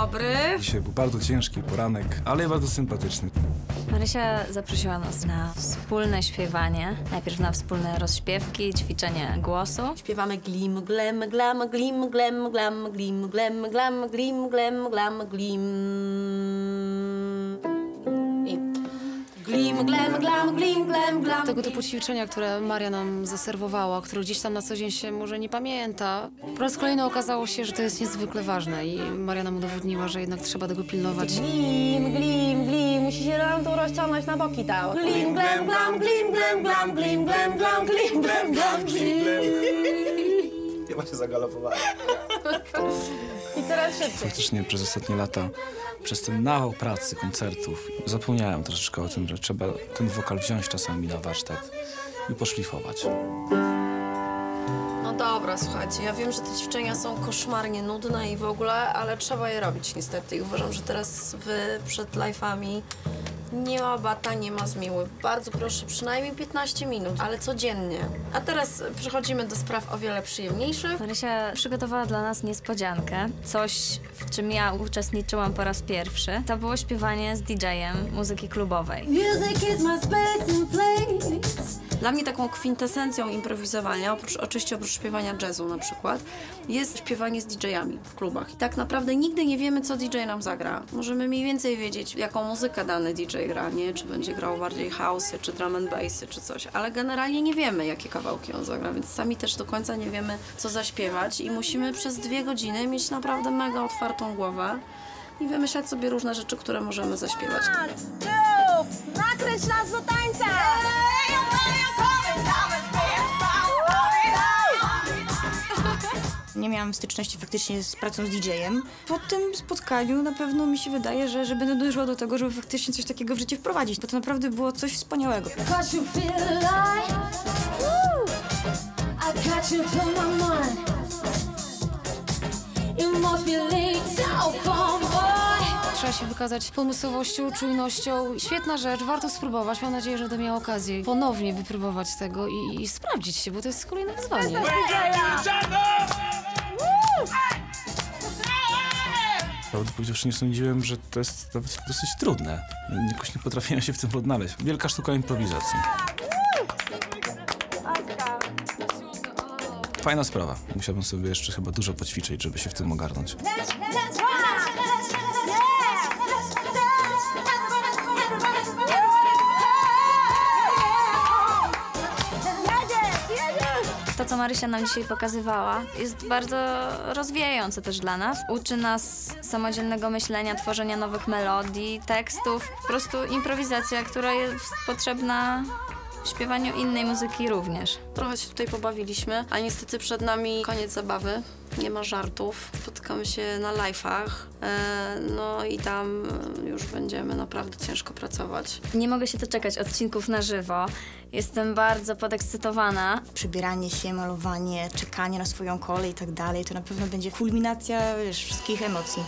dobry. Dzisiaj był bardzo ciężki poranek, ale bardzo sympatyczny. Marysia zaprosiła nas na wspólne śpiewanie. Najpierw na wspólne rozśpiewki, ćwiczenie głosu. Śpiewamy glim, glem, glam, glim, glem, glam, glim, glem, glam, glim, glem, glam, glim. Glim, glem, glam, glim, glem, glam. Tego typu ćwiczenia, które Maria nam zaserwowała, których gdzieś tam na co dzień się może nie pamięta. Po raz kolejny okazało się, że to jest niezwykle ważne i Maria nam udowodniła, że jednak trzeba tego pilnować. Glim, glim, glim, musi się nam tu rozciągnąć na boki ta. Glim, glem, glam, glim, glem, glam, glim, glem, glam, glim, glem, glam, glim. Chyba się zagalopowałem. I coraz szybciej. Faktycznie przez ostatnie lata, przez ten nawał pracy, koncertów, zapomniałem troszeczkę o tym, że trzeba ten wokal wziąć czasami na warsztat i poszlifować. No dobra, słuchajcie, ja wiem, że te ćwiczenia są koszmarnie nudne i w ogóle, ale trzeba je robić niestety. I uważam, że teraz wy przed live'ami nie ma bata, nie ma zmiły. Bardzo proszę, przynajmniej 15 minut, ale codziennie. A teraz przechodzimy do spraw o wiele przyjemniejszych. Marysia przygotowała dla nas niespodziankę. Coś, w czym ja uczestniczyłam po raz pierwszy. To było śpiewanie z DJ-em muzyki klubowej. Music is my space and place. Dla mnie taką kwintesencją improwizowania, oprócz, oczywiście oprócz śpiewania jazzu na przykład, jest śpiewanie z DJ-ami w klubach. I tak naprawdę nigdy nie wiemy, co DJ nam zagra. Możemy mniej więcej wiedzieć, jaką muzykę dany DJ gra, nie? Czy będzie grał bardziej house'y, czy drum and bassy, czy coś. Ale generalnie nie wiemy, jakie kawałki on zagra, więc sami też do końca nie wiemy, co zaśpiewać i musimy przez dwie godziny mieć naprawdę mega otwartą głowę i wymyślać sobie różne rzeczy, które możemy zaśpiewać. Nakryć nas do tańca! Nie miałam styczności faktycznie z pracą z DJ-em. Po tym spotkaniu na pewno mi się wydaje, że, że będę dążyła do tego, żeby faktycznie coś takiego w życie wprowadzić. Bo to naprawdę było coś wspaniałego. Trzeba się wykazać pomysłowością, czujnością. Świetna rzecz, warto spróbować. Mam nadzieję, że będę miała okazję ponownie wypróbować tego i, i sprawdzić się, bo to jest kolejne wyzwanie. Prawdę powiedziawszy, nie sądziłem, że to jest nawet dosyć trudne. Jakoś nie potrafiłem się w tym odnaleźć. Wielka sztuka improwizacji. Fajna sprawa. Musiałbym sobie jeszcze chyba dużo poćwiczyć, żeby się w tym ogarnąć. To, co Marysia nam dzisiaj pokazywała, jest bardzo rozwijające też dla nas. Uczy nas samodzielnego myślenia, tworzenia nowych melodii, tekstów. Po prostu improwizacja, która jest potrzebna śpiewaniu innej muzyki również. Trochę się tutaj pobawiliśmy, a niestety przed nami koniec zabawy. Nie ma żartów. Spotykamy się na live'ach. E, no i tam już będziemy naprawdę ciężko pracować. Nie mogę się doczekać odcinków na żywo. Jestem bardzo podekscytowana. Przybieranie się, malowanie, czekanie na swoją kolej i tak dalej, to na pewno będzie kulminacja wiesz, wszystkich emocji.